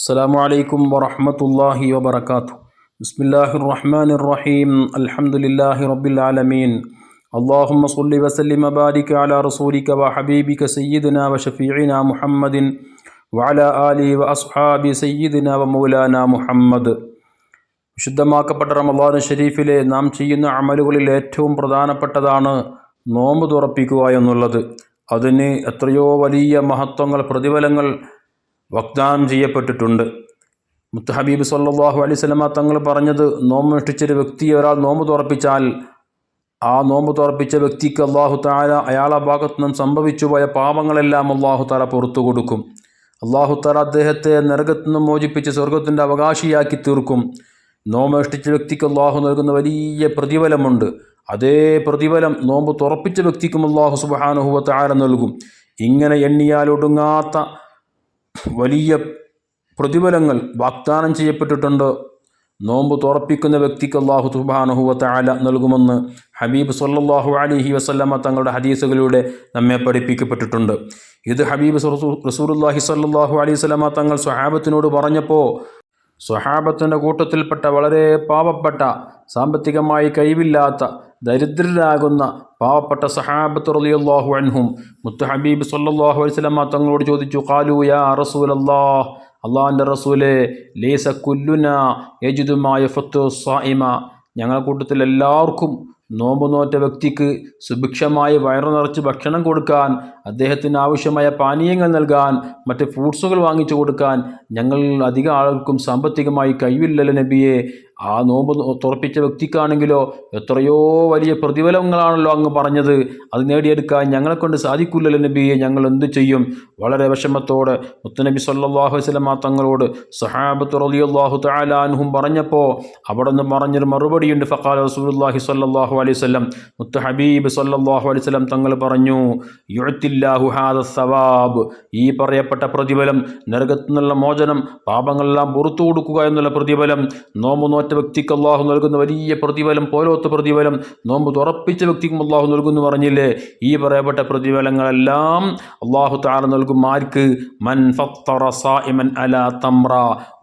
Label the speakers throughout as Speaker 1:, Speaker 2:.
Speaker 1: السلام عليكم ورحمة الله وبركاته بسم الله الرحمن الرحيم الحمد لله رب العالمين اللهم صل وسلم وبارك على رسولك وحبيبك سيدنا وشفيعنا محمد وعلى آله وأصحابه سيدنا ومولانا محمد വിശുദ്ധമാക്കപ്പെട്ട റമദാൻ ഷരീഫിലെ നാം ചെയ്യുന്ന അമലുകളിൽ ഏറ്റവും പ്രധാനപ്പെട്ടതാണ് നോമ്പ് തുറപ്പിക്കുക എന്നുള്ളത് അതിന് എത്രയോ വലിയ മഹത്വങ്ങൾ പ്രതിഫലങ്ങൾ വാഗ്ദാനം ചെയ്യപ്പെട്ടിട്ടുണ്ട്. മുത്തഹബീബ് സല്ലാഹു സ്വലമ തങ്ങൾ പറഞ്ഞത് നോമ്പ് അനുഷ്ഠിച്ചൊരു വ്യക്തിയെ ഒരാൾ നോമ്പ് തുറപ്പിച്ചാൽ ആ നോമ്പ് തുറപ്പിച്ച വ്യക്തിക്ക് അള്ളാഹു താല അയാളെ ഭാഗത്തു നിന്നും സംഭവിച്ചു പോയ പാപങ്ങളെല്ലാം അള്ളാഹു താല പുറത്തു കൊടുക്കും. അള്ളാഹു താല അദ്ദേഹത്തെ നരകത്തു നിന്നും മോചിപ്പിച്ച് സ്വർഗത്തിന്റെ അവകാശിയാക്കി തീർക്കും. നോമ്പ് അനുഷ്ഠിച്ച വ്യക്തിക്ക് അള്ളാഹു നൽകുന്ന വലിയ പ്രതിഫലമുണ്ട്. അതേ പ്രതിഫലം നോമ്പ് തുറപ്പിച്ച വ്യക്തിക്കും അള്ളാഹു സുബാനുഹുവ താര നൽകും. ഇങ്ങനെ എണ്ണിയാൽ ഒടുങ്ങാത്ത വലിയ പ്രതിഫലങ്ങൾ വാഗ്ദാനം ചെയ്യപ്പെട്ടിട്ടുണ്ട്. നോമ്പ് തുറപ്പിക്കുന്ന വ്യക്തിക്ക് അള്ളാഹു സുബാനുഹുവത്ത ആല നൽകുമെന്ന് ഹബീബ് സല്ലാഹു അലിഹി വസല്ലമ്മ തങ്ങളുടെ ഹദീസുകളിലൂടെ നമ്മെ പഠിപ്പിക്കപ്പെട്ടിട്ടുണ്ട്. ഇത് ഹബീബ് റസൂലുല്ലാഹി സല്ലാഹു അലൈഹി സ്വലമ തങ്ങൾ സ്വഹാബത്തിനോട് പറഞ്ഞപ്പോൾ സ്വഹാബത്തിന്റെ കൂട്ടത്തിൽപ്പെട്ട വളരെ പാവപ്പെട്ട സാമ്പത്തികമായി കഴിവില്ലാത്ത ദരിദ്രരാകുന്ന പാവപ്പെട്ട സഹാബത്ത് റളിയല്ലാഹു അൻഹും മുത്ത് ഹബീബ് സല്ലല്ലാഹു അലൈഹി വസല്ലം തങ്ങളോട് ചോദിച്ചു ഖാലു യാ റസൂലല്ലാഹ് അള്ളാഹിന്റെ റസൂലെ ലേസ കുല്ലുന യജുദുമായ ഫത്തു സായിമ ഞങ്ങളുടെ കൂട്ടത്തിൽ എല്ലാവർക്കും നോമ്പ് നോറ്റ വ്യക്തിക്ക് സുഭിക്ഷമായി വയറു നിറച്ച് ഭക്ഷണം കൊടുക്കാൻ അദ്ദേഹത്തിന് ആവശ്യമായ പാനീയങ്ങൾ നൽകാൻ മറ്റ് ഫ്രൂട്ട്സുകൾ വാങ്ങിച്ചു കൊടുക്കാൻ ഞങ്ങൾ അധികം ആൾക്കും സാമ്പത്തികമായി കഴിവില്ലല്ലോ നബിയെ. ആ നോമ്പ് തുറപ്പിച്ച വ്യക്തിക്കാണെങ്കിലോ എത്രയോ വലിയ പ്രതിഫലങ്ങളാണല്ലോ അങ്ങ് പറഞ്ഞത്. അത് നേടിയെടുക്കാൻ ഞങ്ങളെക്കൊണ്ട് സാധിക്കില്ലല്ലോ നബിയെ. ഞങ്ങൾ എന്തു ചെയ്യും? വളരെ വിഷമത്തോടെ മുത്തനബി സല്ലാഹു വസ്ലമ തങ്ങളോട് സഹാബത്ത് റലിയല്ലാഹു തലാൻഹും പറഞ്ഞപ്പോൾ അവിടെ നിന്ന് പറഞ്ഞൊരു മറുപടിയുണ്ട്. ഫക്കാൽ റസൂലുല്ലാഹി സല്ലാഹു അലൈഹി സ്വലം മുത്ത ഹബീബ് സല്ലാഹു അലൈഹി സ്വലം തങ്ങൾ പറഞ്ഞു യുഴത്തില്ലാഹു ഹാദ സവാബ്. ഈ പറയപ്പെട്ട പ്രതിഫലം നരകത്തു നിന്നുള്ള മോചനം പാപങ്ങളെല്ലാം പുറത്തു കൊടുക്കുക എന്നുള്ള പ്രതിഫലം നോമ്പ് നോറ്റ വ്യക്തിക്ക് അള്ളാഹു നൽകുന്ന വലിയ പ്രതിഫലം പോലോത്ത പ്രതിഫലം നോമ്പ് തുറപ്പിച്ച വ്യക്തിക്കും അള്ളാഹു നൽകുന്നു പറഞ്ഞില്ലേ? ഈ പറയപ്പെട്ട പ്രതിഫലങ്ങളെല്ലാം അള്ളാഹു താര നൽകും ആർക്ക്? മൻ സായിമൻ അല തമ്ര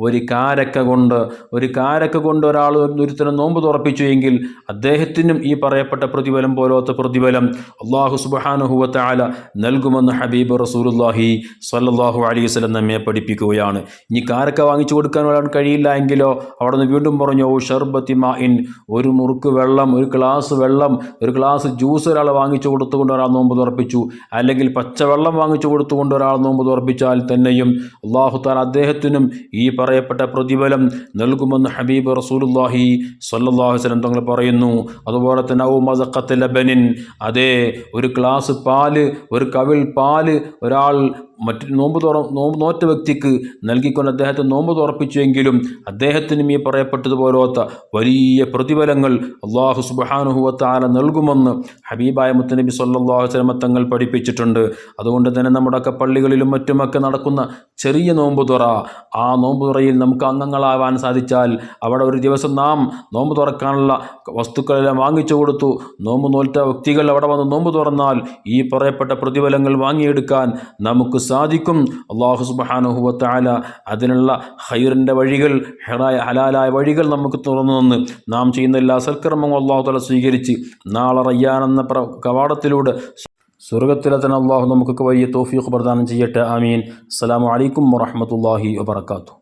Speaker 1: ഒരു കാരക്ക കൊണ്ട് ഒരു കാരക്ക കൊണ്ട് ഒരാൾ ഒരുത്തരം നോമ്പ് തുറപ്പിച്ചു എങ്കിൽ അദ്ദേഹത്തിനും ഈ പറയപ്പെട്ട പ്രതിഫലം പോലോത്ത പ്രതിഫലം അള്ളാഹു സുബാനുഹുവല നൽകുമെന്ന് ഹബീബ് റസൂലുല്ലാഹി സല്ലാഹു അലൈഹി സ്വലം നമ്മെ പഠിപ്പിക്കുകയാണ്. ഇനി കാരക്ക വാങ്ങിച്ചു കൊടുക്കാൻ ഒരാൾ കഴിയില്ല എങ്കിലോ അവിടെ നിന്ന് വീണ്ടും പറഞ്ഞു പറഞ്ഞു ഓ ഷർബത്തി മായിൻ ഒരു മുറുക്ക് വെള്ളം ഒരു ഗ്ലാസ് വെള്ളം ഒരു ഗ്ലാസ് ജ്യൂസ് ഒരാൾ വാങ്ങിച്ചു കൊടുത്തുകൊണ്ട് ഒരാൾ നോമ്പ് തുറപ്പിച്ചു. അല്ലെങ്കിൽ പച്ചവെള്ളം വാങ്ങിച്ചു കൊടുത്തുകൊണ്ട് ഒരാൾ നോമ്പ് തുറപ്പിച്ചാൽ തന്നെയും അള്ളാഹുത്താൽ അദ്ദേഹത്തിനും ഈ പറയപ്പെട്ട പ്രതിഫലം നൽകുമെന്ന് ഹബീബ് റസൂലുല്ലാഹി സല്ലാഹു വസ്ലം തങ്ങൾ പറയുന്നു. അതുപോലെ തന്നെ ഔ മസക്കത്ത് ലബനിൻ. അതേ ഒരു ഗ്ലാസ് പാൽ ഒരു കവിൾ പാൽ ഒരാൾ മറ്റ് നോമ്പ് തുറ നോമ്പ് നോറ്റ വ്യക്തിക്ക് നൽകിക്കൊണ്ട് അദ്ദേഹത്തെ നോമ്പ് തുറപ്പിച്ചുവെങ്കിലും അദ്ദേഹത്തിനും ഈ പറയപ്പെട്ടതുപോലത്തെ വലിയ പ്രതിഫലങ്ങൾ അള്ളാഹു സുബാനുഹുവത്താല നൽകുമെന്ന് ഹബീബായ മുത്തനബി സല്ലാഹു വസ്ലമ തങ്ങൾ പഠിപ്പിച്ചിട്ടുണ്ട്. അതുകൊണ്ട് തന്നെ നമ്മുടെയൊക്കെ പള്ളികളിലും മറ്റുമൊക്കെ നടക്കുന്ന ചെറിയ നോമ്പ് തുറ ആ നോമ്പ് തുറയിൽ നമുക്ക് അംഗങ്ങളാവാൻ സാധിച്ചാൽ അവിടെ ഒരു ദിവസം നാം നോമ്പ് തുറക്കാനുള്ള വസ്തുക്കളെല്ലാം വാങ്ങിച്ചു കൊടുത്തു. നോമ്പ് നോറ്റ വ്യക്തികൾ അവിടെ വന്ന് നോമ്പ് തുറന്നാൽ ഈ പറയപ്പെട്ട പ്രതിഫലങ്ങൾ വാങ്ങിയെടുക്കാൻ നമുക്ക് സാധിക്കും. അള്ളാഹു സുബാനുഹുവത്താല അതിനുള്ള ഹൈറിന്റെ വഴികൾ ഹെറായ ഹലാലായ വഴികൾ നമുക്ക് തുറന്നു തന്ന് നാം ചെയ്യുന്ന എല്ലാ സൽക്കർമ്മങ്ങളും അള്ളാഹു തല സ്വീകരിച്ച് നാളെ റയ്യാനെന്ന പ്ര കവാടത്തിലൂടെ സ്വർഗത്തിലെ തന്നെ അള്ളാഹു നമുക്ക് വലിയ തോഫീഖ് പ്രദാനം ചെയ്യട്ടെ. ആമീൻ. അസ്സാം വലൈക്കും വറഹമത്തല്ലാഹി വാത്തു